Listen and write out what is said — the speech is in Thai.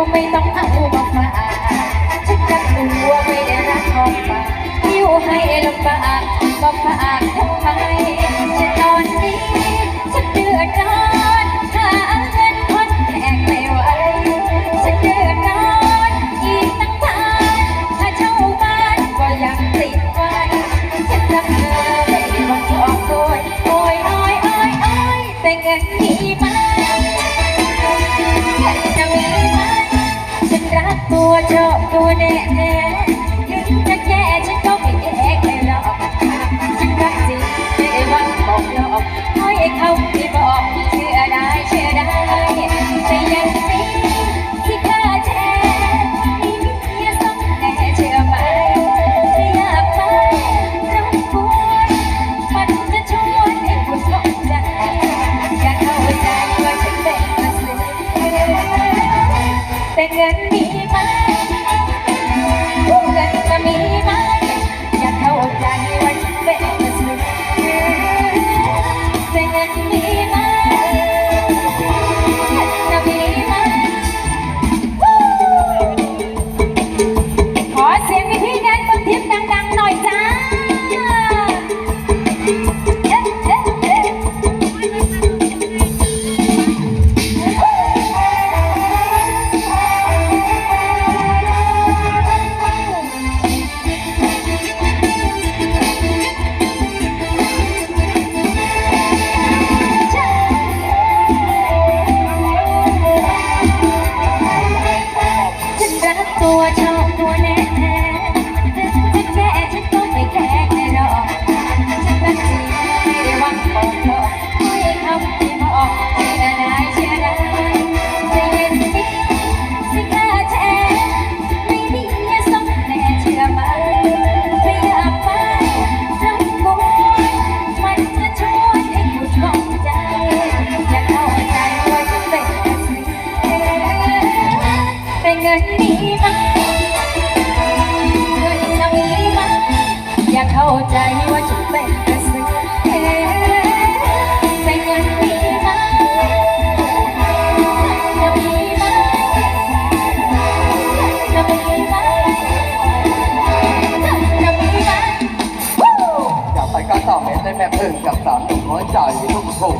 ก็ไม่ต้องเอาออกมา ตัวชอบตัวแน่ อยากไปก็ต่อเมได้แม่พึ่งกับสามหนุ่มน้อยใจ